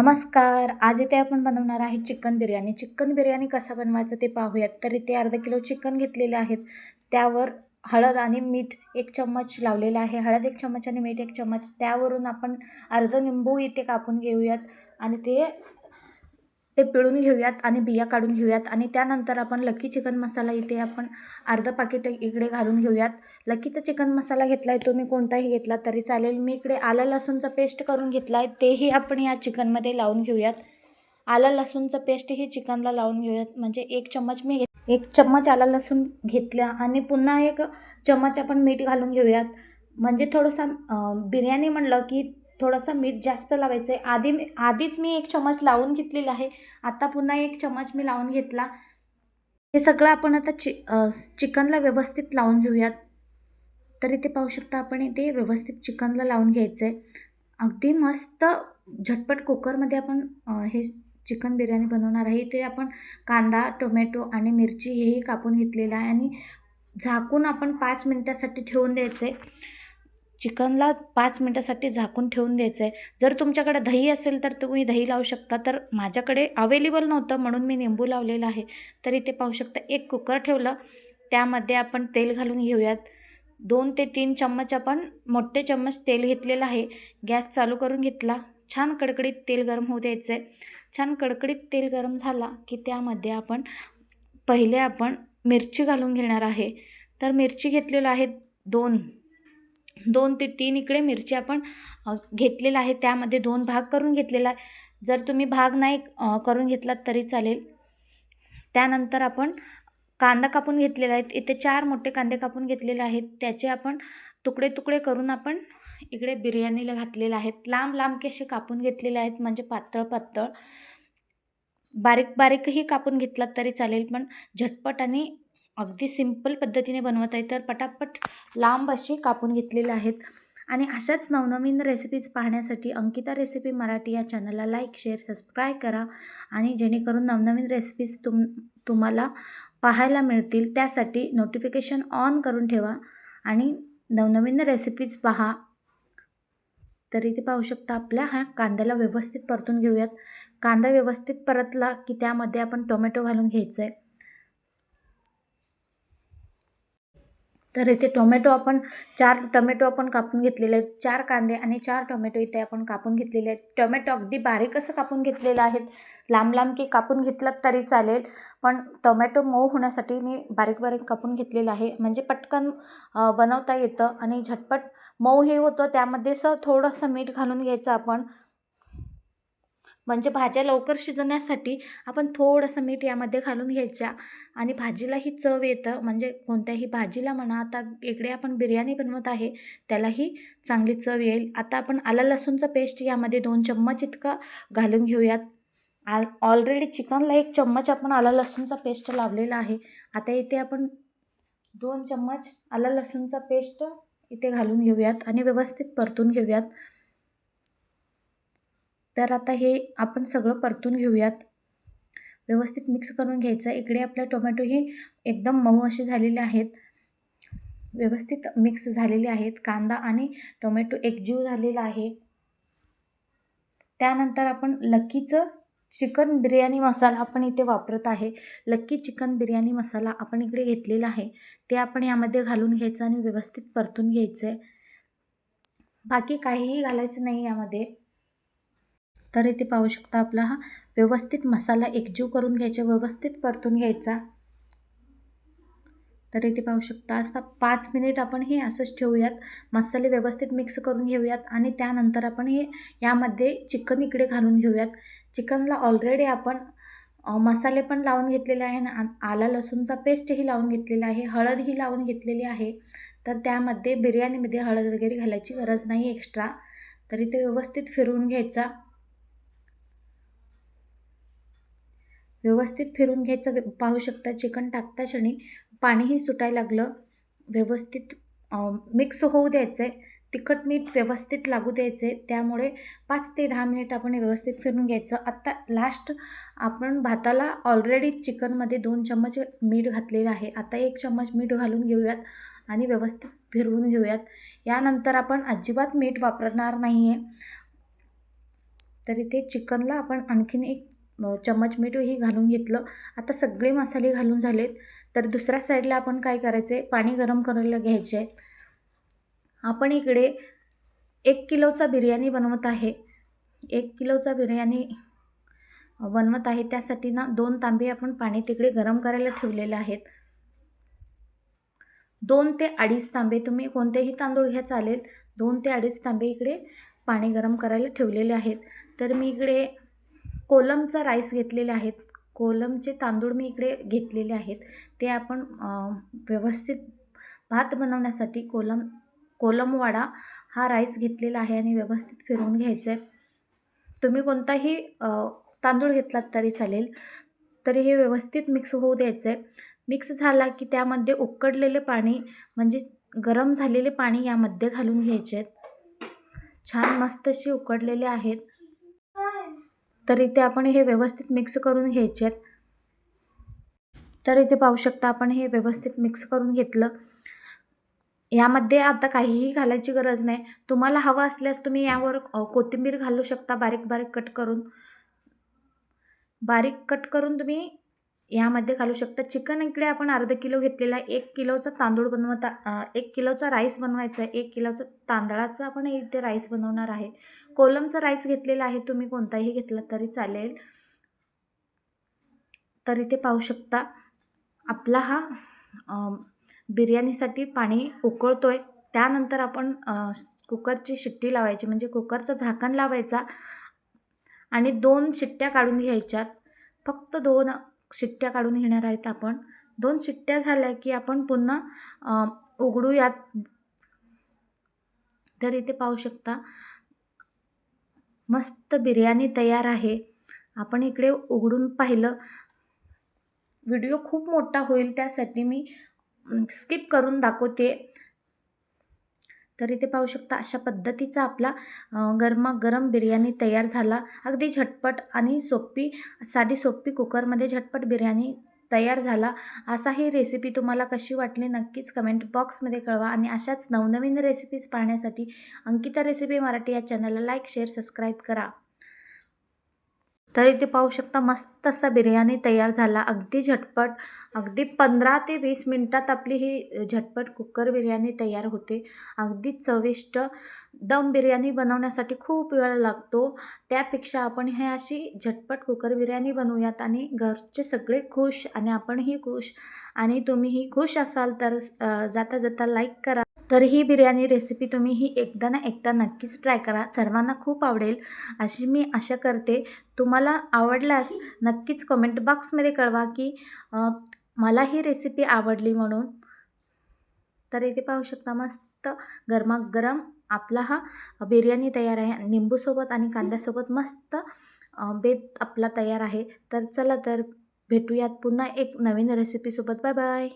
नमस्कार. आज इथे आपण बनवणार आहे चिकन बिर्याणी. चिकन बिर्याणी कसा बनवायचं ते पाहूयात. तर इथे अर्धा किलो चिकन घेतलेले आहेत. त्यावर हळद आणि मीठ एक चम्मच लावलेलं आहे. हळद एक चम्मच आणि मीठ एक चम्मच. त्यावरून आपण अर्ध निंबू इथे कापून घेऊयात. आणि ते ते पिळून घेऊयात आणि बिया काढून घेऊयात आणि त्यानंतर आपण लकी चिकन मसाला इथे आपण अर्धं पाकिट इकडे घालून घेऊयात. लकीचा चिकन मसाला घेतला आहे तुम्ही कोणताही घेतला तरी चालेल. मी इकडे आलं लसूणचा पेस्ट करून घेतला आहे तेही आपण या चिकनमध्ये लावून घेऊयात. आलं लसूणचं पेस्टही चिकनला लावून घेऊयात म्हणजे एक चम्मच मी घेत एक चम्मच आला लसूण घेतला आणि पुन्हा एक चम्मच आपण मीठ घालून घेऊयात. म्हणजे थोडंसं बिर्याणी म्हणलं की थोडंसं मीठ जास्त लावायचं आहे आधी मी आधीच मी एक चम्मच लावून घेतलेला आहे. आता पुन्हा एक चम्मच मी लावून घेतला. हे सगळं आपण आता चि चिकनला व्यवस्थित लावून घेऊयात. तर इथे पाहू शकता आपण इथे व्यवस्थित चिकनला लावून घ्यायचं आहे अगदी मस्त झटपट कुकरमध्ये आपण हे चिकन बिर्याणी बनवणार आहे. इथे आपण कांदा टोमॅटो आणि मिरची हेही कापून घेतलेलं आहे आणि झाकून आपण पाच मिनटासाठी ठेवून द्यायचं आहे चिकनला पाच मिनटासाठी झाकून ठेवून द्यायचं आहे जर तुमच्याकडे दही असेल तर तुम्ही दही लावू शकता. तर माझ्याकडे अवेलेबल नव्हतं म्हणून मी निंबू लावलेलं आहे. तर इथे पाहू शकता एक कुकर ठेवलं. त्यामध्ये आपण तेल घालून घेऊयात. दोन ते तीन चम्मच आपण मोठे चम्मच तेल घेतलेलं आहे. गॅस चालू करून घेतला. छान कडकडीत तेल गरम होऊ द्यायचं आहे छान कडकडीत तेल गरम झाला की त्यामध्ये आपण पहिले आपण मिरची घालून घेणार आहे. तर मिरची घेतलेलं आहे दोन. दोन ते तीन इकडे मिरची आपण घेतलेला आहे. त्यामध्ये दोन भाग करून घेतलेला आहे. जर तुम्ही भाग नाही करून घेतलात तरी चालेल. त्यानंतर आपण कांदा कापून घेतलेला आहे. इथे चार मोठे कांदे कापून घेतलेले आहेत. त्याचे आपण तुकडे तुकडे करून आपण इकडे बिर्याणीला घातलेले आहेत. लांब लांब कसे कापून घेतलेले आहेत. म्हणजे पातळ पातळ. बारीक बारीकही कापून घेतलात तरी चालेल. पण झटपट आणि अगदी सिंपल पद्धतीने बनवत आहे तर पटापट लांब असे कापून घेतलेले आहेत. आणि अशाच नवनवीन रेसिपीज पाहण्यासाठी अंकिता रेसिपी मराठी या चॅनलला लाईक शेअर सबस्क्राईब करा. आणि जेणेकरून नवनवीन रेसिपीज तुम तुम्हाला पाहायला मिळतील. त्यासाठी नोटिफिकेशन ऑन करून ठेवा. आणि नवनवीन रेसिपीज पहा. तर इथे पाहू शकता आपल्या ह्या कांद्याला व्यवस्थित परतून घेऊयात. कांदा व्यवस्थित परतला की त्यामध्ये आपण टोमॅटो घालून घ्यायचं आहे तर इथे टोमॅटो आपण चार टोमॅटो आपण कापून घेतलेले आहेत चार कांदे आणि चार टोमॅटो इथे आपण कापून घेतलेले आहेत. टोमॅटो अगदी बारीक असं कापून घेतलेलं आहेत. लांब लांब की कापून घेतलं तरी चालेल पण टोमॅटो मऊ होण्यासाठी मी बारीक बारीक कापून घेतलेलं आहे. म्हणजे पटकन बनवता येतं आणि झटपट मऊ हे होतं. त्यामध्ये असं थोडंसं मीठ घालून घ्यायचं आपण. म्हणजे भाज्या लवकर शिजण्यासाठी आपण थोडंसं मीठ यामध्ये घालून घ्यायच्या. आणि भाजीलाही चव येतं. म्हणजे कोणत्याही भाजीला म्हणा आता इकडे आपण बिर्याणी बनवत आहे त्यालाही चांगली चव येईल. आता आपण आलं लसूणचा पेस्ट यामध्ये दोन चम्मच इतका घालून घेऊयात. आल ऑलरेडी चिकनला एक चम्मच आपण आला लसूणचा पेस्ट लावलेला आहे. आता इथे आपण दोन चम्मच आला लसूणचा पेस्ट इथे घालून घेऊयात आणि व्यवस्थित परतून घेऊयात. तर आता हे आपण सगळं परतून घेऊयात. व्यवस्थित मिक्स करून घ्यायचं. इकडे आपले टोमॅटो हे एकदम मऊ असे झालेले आहेत. व्यवस्थित मिक्स झालेले आहेत. कांदा आणि टोमॅटो एकजीव झालेला आहे. त्यानंतर आपण लक्कीचं चिकन बिर्याणी मसाला आपण इथे वापरत आहे. लक्की चिकन बिर्याणी मसाला आपण इकडे घेतलेला आहे. ते आपण यामध्ये घालून घ्यायचं आणि व्यवस्थित परतून घ्यायचं आहे बाकी काहीही घालायचं नाही यामध्ये. तर इथे पाहू शकता आपला हा व्यवस्थित मसाला एकजीव करून घ्यायचा व्यवस्थित परतून घ्यायचा. तर इथे पाहू शकता असा पाच मिनिट आपण हे असंच ठेवूयात. मसाले व्यवस्थित मिक्स करून घेऊयात आणि त्यानंतर आपण हे यामध्ये चिकन इकडे घालून घेऊयात. चिकनला ऑलरेडी आपण मसाले पण लावून घेतलेले आहे आणि आला लसूणचा पेस्टही लावून घेतलेला आहे हळदही लावून घेतलेली आहे. तर त्यामध्ये बिर्याणीमध्ये हळद वगैरे घालायची गरज नाही एक्स्ट्रा. तर इथे व्यवस्थित फिरवून घ्यायचा. व्यवस्थित फिरून घ्यायचं पाहू शकता चिकन टाकता क्षणी पाणीही सुटायला लागलं. व्यवस्थित मिक्स होऊ द्यायचं आहे तिखट मीठ व्यवस्थित लागू द्यायचं आहे त्यामुळे पाच ते दहा मिनिट आपण व्यवस्थित फिरून घ्यायचं. आत्ता लास्ट आपण भाताला ऑलरेडी चिकनमध्ये दोन चम्मच मीठ घातलेलं आहे. आता एक चम्मच मीठ घालून घेऊयात आणि व्यवस्थित फिरवून घेऊयात. यानंतर आपण अजिबात मीठ वापरणार नाही आहे तर इथे चिकनला आपण आणखीन एक चम्मच मीठही घालून घेतलं. आता सगळे मसाले घालून झालेत. तर दुसऱ्या साईडला आपण काय करायचं आहे पाणी गरम करायला घ्यायचे आहे आपण इकडे एक किलोचा बिर्याणी बनवत आहे. एक किलोचा बिर्याणी बनवत आहे. त्यासाठी ना दोन तांबे आपण पाणी तिकडे गरम करायला ठेवलेले आहेत. दोन ते अडीच तांबे तुम्ही कोणतेही तांदूळ घ्या चालेल. दोन ते अडीच तांबे इकडे पाणी गरम करायला ठेवलेले आहेत. तर मी इकडे कोलमचा राईस घेतलेले आहेत. कोलमचे तांदूळ मी इकडे घेतलेले आहेत. ते आपण व्यवस्थित भात बनवण्यासाठी कोलम कोलमवाडा हा राईस घेतलेला आहे आणि व्यवस्थित फिरवून घ्यायचं आहे तुम्ही कोणताही तांदूळ घेतलात तरी चालेल. तरी हे व्यवस्थित मिक्स होऊ द्यायचं आहे मिक्स झाला की त्यामध्ये उकडलेले पाणी म्हणजे गरम झालेले पाणी यामध्ये घालून घ्यायचे आहेत छान मस्त अशी उकडलेले आहेत. तर इथे आपण हे व्यवस्थित मिक्स करून घ्यायचे आहेत तर इथे पाहू शकता आपण हे व्यवस्थित मिक्स करून घेतलं. यामध्ये आता काहीही घालायची गरज नाही. तुम्हाला हवं असल्यास तुम्ही यावर कोथिंबीर घालू शकता बारीक बारीक कट करून. बारीक कट करून तुम्ही यामध्ये घालू शकता. चिकन इकडे आपण अर्धा किलो घेतलेला आहे. एक किलोचा तांदूळ बनवता एक किलोचा राईस बनवायचा आहे. एक किलोचा तांदळाचा आपण इथे राईस बनवणार आहे. कोलमचा राईस घेतलेला आहे. तुम्ही कोणताही घेतला तरी चालेल. तर इथे पाहू शकता आपला हा बिर्याणीसाठी पाणी उकळतो आहे त्यानंतर आपण कुकरची शिट्टी लावायची. म्हणजे कुकरचं झाकण लावायचा आणि दोन शिट्ट्या काढून घ्यायच्यात. फक्त दोन शिट्ट्या काढून घेणार आहेत आपण. दोन शिट्ट्या झाल्या की आपण पुन्हा उघडूयात. तर इथे पाहू शकता मस्त बिर्याणी तयार आहे. आपण इकडे उघडून पाहिलं. व्हिडिओ खूप मोठा होईल त्यासाठी मी स्किप करून दाखवते. तर इथे पाहू शकता अशा पद्धतीचा आपला गरमागरम बिर्याणी तयार झाला. अगदी झटपट आणि सोपी साधी सोपी कुकरमध्ये झटपट बिर्याणी तयार झाला. असा ही रेसिपी तुम्हाला कशी वाटली नक्कीच कमेंट बॉक्समध्ये कळवा आणि अशाच नवनवीन रेसिपीज पाहण्यासाठी अंकिता रेसिपी मराठी या चॅनलला लाईक शेअर सबस्क्राईब करा. तर इथे पाहू शकता मस्त असा बिर्याणी तयार झाला. अगदी झटपट अगदी पंधरा ते वीस मिनटात आपली ही झटपट कुकर बिर्याणी तयार होते. अगदी चविष्ट दम बिर्याणी बनवण्यासाठी खूप वेळ लागतो. त्यापेक्षा आपण हे अशी झटपट कुकर बिर्याणी बनवूयात आणि घरचे सगळे खुश आणि आपणही खुश आणि तुम्हीही खुश असाल तर जाता जाता लाईक करा. तर ही बिर्याणी रेसिपी तुम्ही ही एकदा ना एकदा नक्कीच ट्राय करा. सर्वांना खूप आवडेल अशी मी आशा करते. तुम्हाला आवडल्यास नक्कीच कमेंट बॉक्समध्ये कळवा की मला ही रेसिपी आवडली म्हणून. तर इथे पाहू शकता मस्त गरमागरम आपला हा बिर्याणी तयार आहे. निंबूसोबत आणि कांद्यासोबत मस्त बेत आपला तयार आहे. तर चला तर भेटूयात पुन्हा एक नवीन रेसिपीसोबत बाय बाय